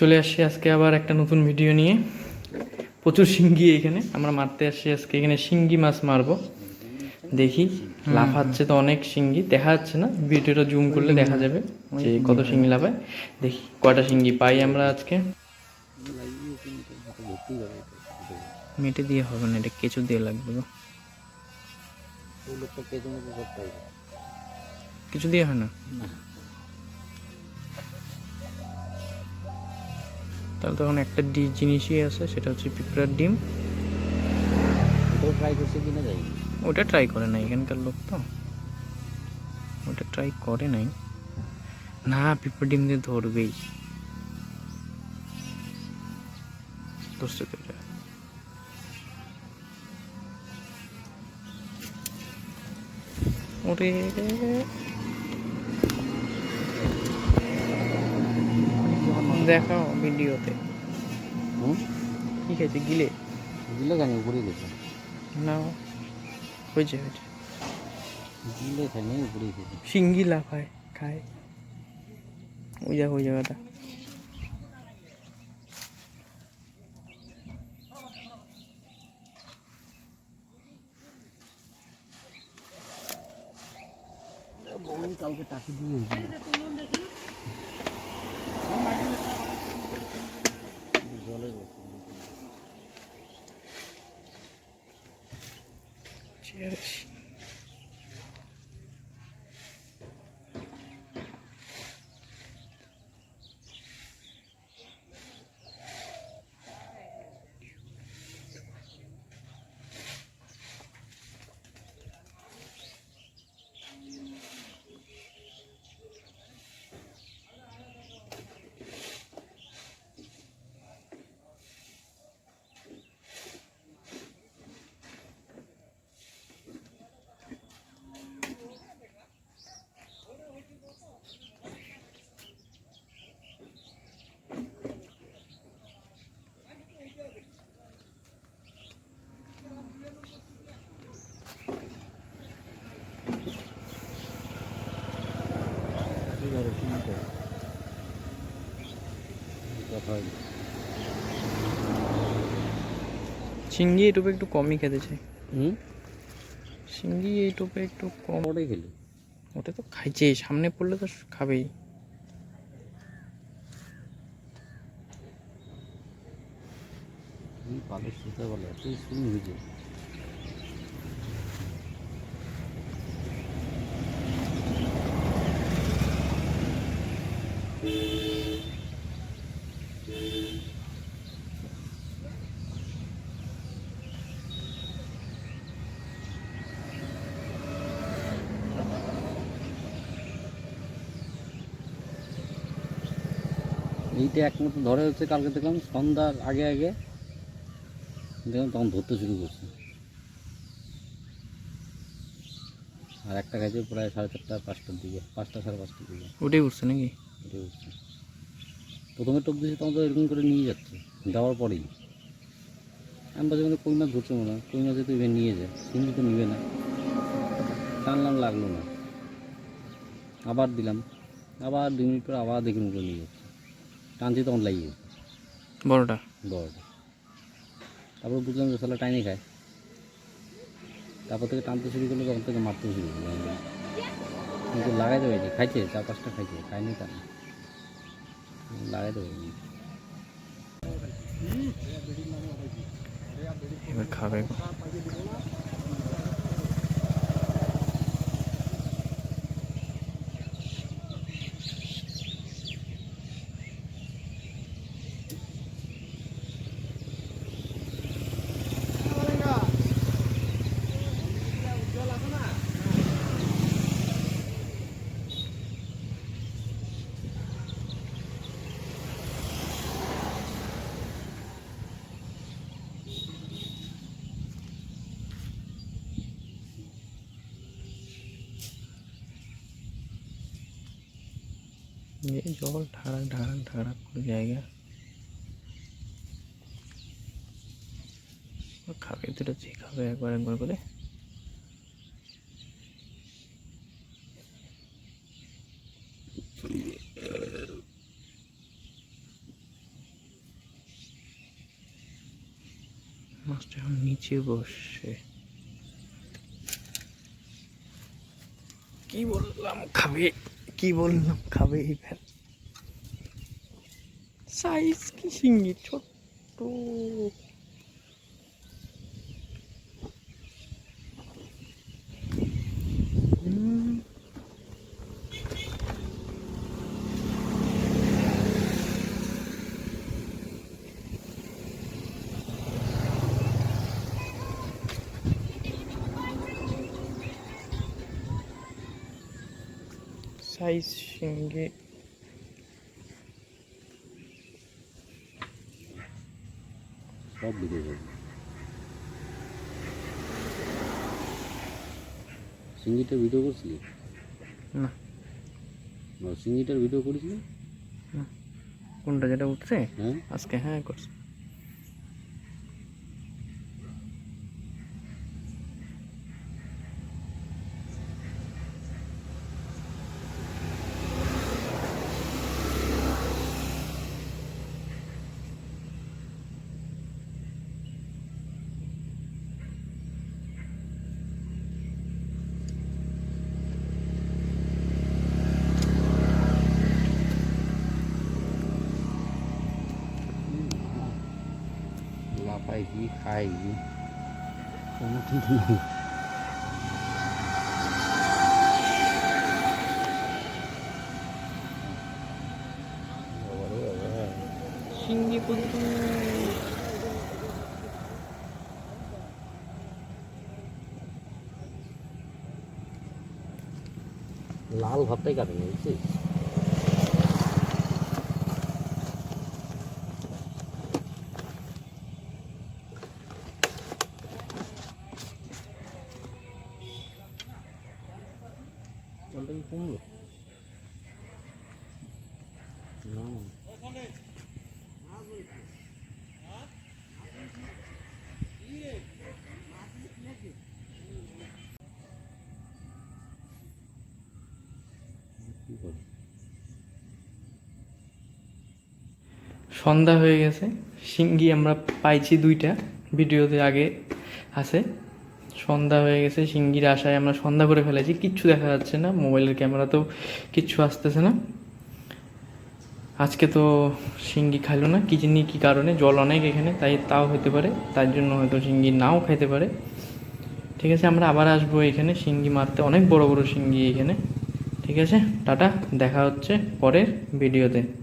চলে আসছি আজকে আবার একটা নতুন ভিডিও নিয়ে। প্রচুর শিঙ্গি এখানে আমরা মারতে আসছি আজকে। এখানে শিঙ্গি মাছ মারবো। দেখি লাফাচ্ছে তো অনেক শিঙ্গি দেখা যাচ্ছে না। ভিডিওটা জুম করলে দেখা যাবে যে কত শিঙ্গি লাফায়। দেখি কয়টা শিঙ্গি পাই আমরা আজকে? মেটে দিয়ে হবে না এটা কেঁচু দিয়ে লাগবে গো। কিছু দিয়ে হয় না। তাহলে তখন একটা ডি জিনিসই আছে সেটা হচ্ছে পিঁপড়ার ডিম। ট্রাই করছে কিনা যাই ওটা ট্রাই করে না এখানকার লোক তো। ওটা ট্রাই করে নাই। না পিঁপড়ার ডিম দিয়ে ধরবেই। ধরছে তো এটা। ওরে। দেখাও ভিডিওতে। ঠিক আছে গিলে? দিলে কেন উপরে গেছে। না হয়েছে হয়েছে। দিলে খাইনি উপরে গেছে। শিঙ্গি লাফায় খায়। ওই জায়গা ওই জায়গাটা। কালকে টাকি দিয়ে Yes. শিঙ্গি এই টোপে একটু কমই খেতে চাই। হুম? শিঙ্গি এই টোপে একটু কম। ওটাই খেলি। ওটা তো খাইছে সামনে পড়লে তো খাবেই। পালের সুতা বলে শুনি হয়েছে। এইটা একমাত্র ধরে হচ্ছে কালকে দেখলাম সন্ধ্যার আগে আগে। দেখলাম তখন ধরতে শুরু করছে। আর একটা খাইছে প্রায় সাড়ে চারটা পাঁচটার দিকে পাঁচটা সাড়ে পাঁচটার দিকে। ওটাই উঠছে নাকি? এটা উঠছে। প্রথমে টোপ দিয়েছে তখন তো এরকম করে নিয়ে যাচ্ছে যাওয়ার পরেই। আমি বলছি মানে কই মাছ ধরছে মনে হয় কই মাছ তো এবার নিয়ে যায় কিন্তু তো নিবে না। টানলাম লাগল না। আবার দিলাম আবার দুই মিনিট পরে আবার দেখুন মুখে নিয়ে যাচ্ছে। টানছি তখন লাগিয়ে বড়টা? বড়টা। তারপর বুঝলাম যে সালা টাইনে খায়। তারপর থেকে টানতে শুরু করল তখন থেকে মারতে শুরু করল। কিন্তু লাগাইতে পারিনি। খাইছে চার পাঁচটা খাইছে। খায়নি তা লাগাইতে পারিনি। এবার খাবে যে জল ঢাড়াক ঢাড়াক ঢাড়াক করে জায়গা। খাবে, দুটো খাবে একবার একবার করে। মাছটা এখন নিচে বসে কি বললাম, খাবে? কি বললাম খাবে এইবার সাইজ কি সিঙ্গি? ছোট্ট। সাইজ শিঙ্গি সব করব সিঙ্গিটার ভিডিও করছিলি না সিঙ্গিটার ভিডিও করেছিলি কোনটা যেটা উঠছে আজকে হ্যাঁ করছে লাফাই কি খাই কি কোনো ঠিক নেই বাবারে বাবা। শিঙ্গি কত লাল ভাবটাই কাটে না বুঝছিস জলটা কি কমলো না। কি করে সন্ধ্যা হয়ে গেছে। শিঙ্গি আমরা পাইছি দুইটা। ভিডিওতে আগে আছে। সন্ধ্যা হয়ে গেছে শিঙ্গির আশায় আমরা সন্ধ্যা করে ফেলেছি, কিচ্ছু দেখা যাচ্ছে না, মোবাইলের ক্যামেরাতেও কিচ্ছু আসতেছে না। আজকে তো শিঙ্গি খাইলো না, কি জানি কী কারণে, জল অনেক এখানে, তাই তাও হতে পারে, তার জন্য হয়তো শিঙ্গি নাও খাইতে পারে। ঠিক আছে, আমরা আবার আসব এখানে শিঙ্গি মারতে, অনেক বড় বড় শিঙ্গি এখানে। ঠিক আছে, টাটা, দেখা হচ্ছে পরের ভিডিওতে।